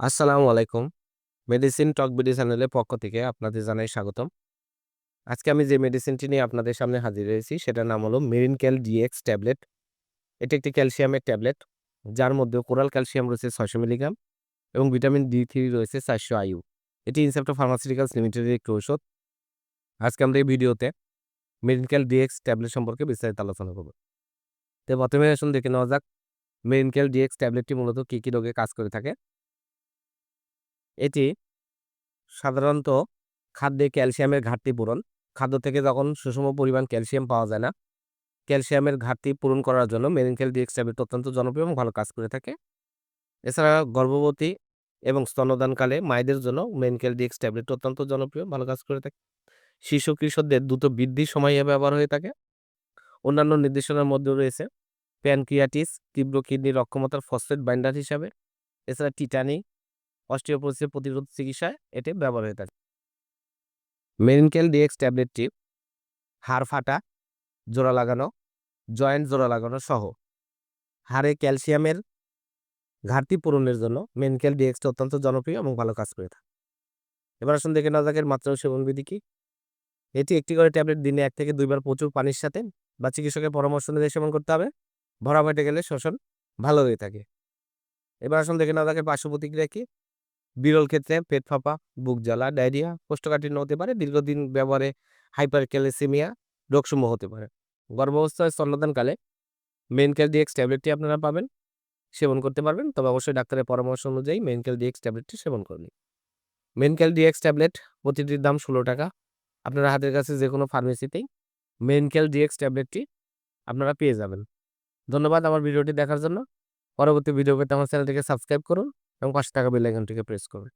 আসসালামু আলাইকুম। মেডিসিন টক বিডি চ্যানেলের পক্ষ থেকে আপনাদের জানাই স্বাগতম। আজকে আমি যে মেডিসিনটি নিয়ে আপনাদের সামনে হাজির হয়েছি সেটার নাম হলো মেরিনক্যাল ডিএক্স ট্যাবলেট। এটি একটি ক্যালসিয়ামের ট্যাবলেট যার মধ্যে কোরাল ক্যালসিয়াম রয়েছে ৬০০ মিলিগ্রাম এবং ভিটামিন ডি থ্রি রয়েছে ৪০০ আইইউ। এটি ইনসেপ্টো ফার্মাসিউটিক্যালস লিমিটেডের একটি ঔষধ। আজকে আমরা এই ভিডিওতে মেরিনক্যাল ডিএক্স ট্যাবলেট সম্পর্কে বিস্তারিত আলোচনা করব। তো প্রথমে আসুন দেখে নেওয়া যাক মেরিনক্যাল ডিএক্স ট্যাবলেটটি মূলত কী, কী রোগে কাজ করে থাকে? এটি সাধারণত খাদ্যে ক্যালসিয়ামের ঘাটতি পূরণ। খাদ্য থেকে যখন সুষম পরিমাণ ক্যালসিয়াম পাওয়া যায় না, ক্যালসিয়ামের ঘাটতি পূরণ করার জন্য মেরিনক্যাল ডিএক্স ট্যাবলেট অত্যন্ত জনপ্রিয় এবং ভালো কাজ করে থাকে। এছাড়া গর্ভবতী এবং স্তন্যদানকালে মায়েদের জন্য মেরিনক্যাল ডিএক্স ট্যাবলেট অত্যন্ত জনপ্রিয়, ভালো কাজ করে থাকে। শিশু কিশোরদের দ্রুত বৃদ্ধির সময়ে ব্যবহার হয়ে থাকে। অন্যান্য নির্দেশনার মধ্যে রয়েছে প্যানক্রিয়াটিস, তীব্র কিডনির অক্ষমতার ফসফেট বাইন্ডার হিসাবে। এছাড়া টিটানি, অস্টিওপোরোসিস প্রতিরোধ চিকিৎসায় এটি ব্যবহার হয়ে থাকে। মেরিনক্যাল ডিএক্স ট্যাবলেটটি হাড় ফাটা, জোড়া লাগানো, জয়েন্ট জোড়া লাগানো সহ হাড়ে ক্যালসিয়ামের ঘাটতি পূরণের জন্য মেরিনক্যাল ডিএক্সটি অত্যন্ত জনপ্রিয় এবং ভালো কাজ করে থাকে। এবার আসুন দেখে নেওয়া যাক মাত্রা সেবন বিধি কী? এটি একটি করে ট্যাবলেট দিনে এক থেকে দুইবার প্রচুর পানির সাথে বা চিকিৎসকের পরামর্শ অনুযায়ী সেবন করতে হবে। ভরা পেটে গেলে শোষণ ভালো হয়ে থাকে। এবার আসুন দেখে নেওয়া যাক পার্শ্ব প্রতিক্রিয়া কী? বিরল ক্ষেত্রে পেট ফাঁপা, বুক জ্বালা, ডায়রিয়া, কোষ্ঠকাঠিন্য হতে পারে। দীর্ঘদিন ব্যবহারে হাইপার ক্যালেসিমিয়া রোগসমূহ হতে পারে। গর্ভাবস্থায় স্তন্যদানকালে মেরিনক্যাল ডিএক্স ট্যাবলেটটি আপনারা পাবেন, সেবন করতে পারবেন। তবে অবশ্যই ডাক্তারের পরামর্শ অনুযায়ী মেরিনক্যাল ডিএক্স ট্যাবলেটটি সেবন করবেন। মেরিনক্যাল ডিএক্স ট্যাবলেট প্রতিটির দাম ষোলো টাকা। আপনারা হাতের কাছে যে কোনো ফার্মেসিতেই মেরিনক্যাল ডিএক্স ট্যাবলেটটি আপনারা পেয়ে যাবেন। ধন্যবাদ আমার ভিডিওটি দেখার জন্য। পরবর্তী ভিডিও পেতে আমার চ্যানেলটিকে সাবস্ক্রাইব করুন এবং পাঁচশো টাকা বেল আইকনটিকে প্রেস করুন।